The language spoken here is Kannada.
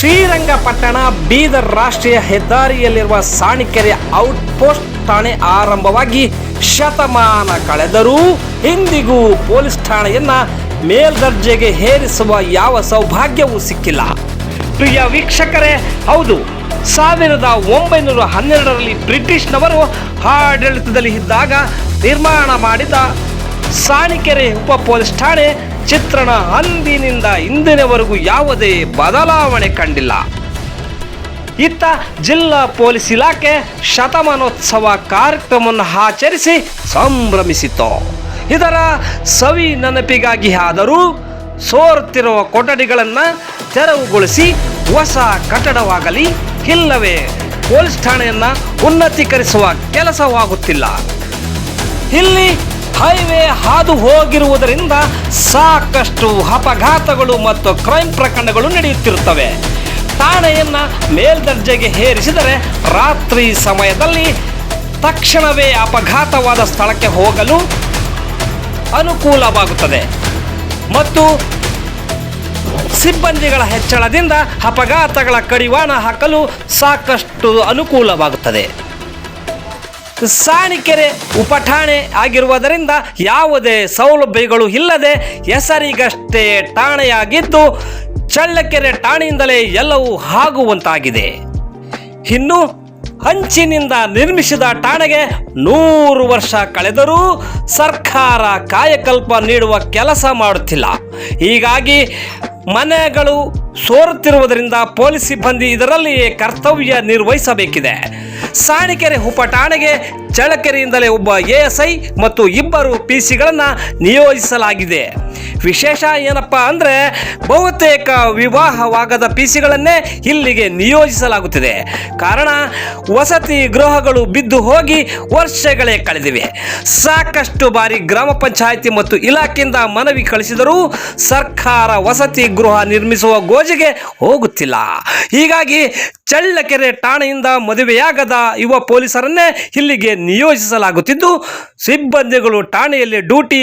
ಶ್ರೀರಂಗಪಟ್ಟಣ ಬೀದರ್ ರಾಷ್ಟ್ರೀಯ ಹೆದ್ದಾರಿಯಲ್ಲಿರುವ ಸಾಣಿಕೆರೆ ಔಟ್ಪೋಸ್ಟ್ ಠಾಣೆ ಆರಂಭವಾಗಿ ಶತಮಾನ ಕಳೆದರೂ ಇಂದಿಗೂ ಪೊಲೀಸ್ ಠಾಣೆಯನ್ನ ಮೇಲ್ದರ್ಜೆಗೆ ಹೇರಿಸುವ ಯಾವ ಸೌಭಾಗ್ಯವೂ ಸಿಕ್ಕಿಲ್ಲ. ಪ್ರಿಯ ವೀಕ್ಷಕರೇ, ಹೌದು, ಸಾವಿರದ ಒಂಬೈನೂರ ಹನ್ನೆರಡರಲ್ಲಿ ಬ್ರಿಟಿಷ್ನವರು ಆಡಳಿತದಲ್ಲಿ ಇದ್ದಾಗ ನಿರ್ಮಾಣ ಮಾಡಿದ ಸಾಣಿಕೆರೆ ಉಪ ಪೊಲೀಸ್ ಠಾಣೆ ಚಿತ್ರಣ ಅಂದಿನಿಂದ ಇಂದಿನವರೆಗೂ ಯಾವುದೇ ಬದಲಾವಣೆ ಕಂಡಿಲ್ಲ. ಇತ್ತ ಜಿಲ್ಲಾ ಪೊಲೀಸ್ ಇಲಾಖೆ ಶತಮಾನೋತ್ಸವ ಕಾರ್ಯಕ್ರಮವನ್ನು ಆಚರಿಸಿ ಸಂಭ್ರಮಿಸಿತು. ಇದರ ಸವಿ ನೆನಪಿಗಾಗಿ ಆದರೂ ಸೋರುತ್ತಿರುವ ಕೊಠಡಿಗಳನ್ನು ತೆರವುಗೊಳಿಸಿ ಹೊಸ ಕಟ್ಟಡವಾಗಲಿ, ಇಲ್ಲವೇ ಪೊಲೀಸ್ ಠಾಣೆಯನ್ನು ಉನ್ನತೀಕರಿಸುವ ಕೆಲಸವಾಗುತ್ತಿಲ್ಲ. ಇಲ್ಲಿ ಹೈವೇ ಹಾದು ಹೋಗಿರುವುದರಿಂದ ಸಾಕಷ್ಟು ಅಪಘಾತಗಳು ಮತ್ತು ಕ್ರೈಮ್ ಪ್ರಕರಣಗಳು ನಡೆಯುತ್ತಿರುತ್ತವೆ. ಠಾಣೆಯನ್ನು ಮೇಲ್ದರ್ಜೆಗೆ ಹೇರಿಸಿದರೆ ರಾತ್ರಿ ಸಮಯದಲ್ಲಿ ತಕ್ಷಣವೇ ಅಪಘಾತವಾದ ಸ್ಥಳಕ್ಕೆ ಹೋಗಲು ಅನುಕೂಲವಾಗುತ್ತದೆ. ಮತ್ತು ಸಿಬ್ಬಂದಿಗಳ ಹೆಚ್ಚಳದಿಂದ ಅಪಘಾತಗಳ ಕಡಿವಾಣ ಹಾಕಲು ಸಾಕಷ್ಟು ಅನುಕೂಲವಾಗುತ್ತದೆ. ಸಾಣಿಕೆರೆ ಉಪಠಾಣೆ ಆಗಿರುವುದರಿಂದ ಯಾವುದೇ ಸೌಲಭ್ಯಗಳು ಇಲ್ಲದೆ ಹೆಸರಿಗಷ್ಟೇ ಠಾಣೆಯಾಗಿದ್ದು ಚಳ್ಳಕೆರೆ ಠಾಣೆಯಿಂದಲೇ ಎಲ್ಲವೂ ಆಗುವಂತಾಗಿದೆ. ಇನ್ನು ಹಂಚಿನಿಂದ ನಿರ್ಮಿಸಿದ ಠಾಣೆಗೆ ನೂರು ವರ್ಷ ಕಳೆದರೂ ಸರ್ಕಾರ ಕಾಯಕಲ್ಪ ನೀಡುವ ಕೆಲಸ ಮಾಡುತ್ತಿಲ್ಲ. ಹೀಗಾಗಿ ಮನೆಗಳು ಸೋರುತ್ತಿರುವುದರಿಂದ ಪೊಲೀಸ್ ಸಿಬ್ಬಂದಿ ಇದರಲ್ಲಿಯೇ ಕರ್ತವ್ಯ ನಿರ್ವಹಿಸಬೇಕಿದೆ. ಸಾಣಿಕೆರೆ ಉಪಠಾಣೆಗೆ ಚಳ್ಳಕೆರೆಯಿಂದಲೇ ಒಬ್ಬ ಎಎಸ್ಐ ಮತ್ತು ಇಬ್ಬರು ಪಿಸಿಗಳನ್ನು ನಿಯೋಜಿಸಲಾಗಿದೆ. ವಿಶೇಷ ಏನಪ್ಪ ಅಂದರೆ ಬಹುತೇಕ ವಿವಾಹವಾಗದ ಪಿ ಸಿಗಳನ್ನೇ ಇಲ್ಲಿಗೆ ನಿಯೋಜಿಸಲಾಗುತ್ತಿದೆ. ಕಾರಣ, ವಸತಿ ಗೃಹಗಳು ಬಿದ್ದು ಹೋಗಿ ವರ್ಷಗಳೇ ಕಳೆದಿವೆ. ಸಾಕಷ್ಟು ಬಾರಿ ಗ್ರಾಮ ಪಂಚಾಯಿತಿ ಮತ್ತು ಇಲಾಖೆಯಿಂದ ಮನವಿ ಕಳಿಸಿದರೂ ಸರ್ಕಾರ ವಸತಿ ಗೃಹ ನಿರ್ಮಿಸುವ ಗೋಜಿಗೆ ಹೋಗುತ್ತಿಲ್ಲ. ಹೀಗಾಗಿ ಚಳ್ಳಕೆರೆ ಠಾಣೆಯಿಂದ ಮದುವೆಯಾಗದ ಯುವ ಪೊಲೀಸರನ್ನೇ ಇಲ್ಲಿಗೆ ನಿಯೋಜಿಸಲಾಗುತ್ತಿದ್ದು, ಸಿಬ್ಬಂದಿಗಳು ಠಾಣೆಯಲ್ಲಿ ಡ್ಯೂಟಿ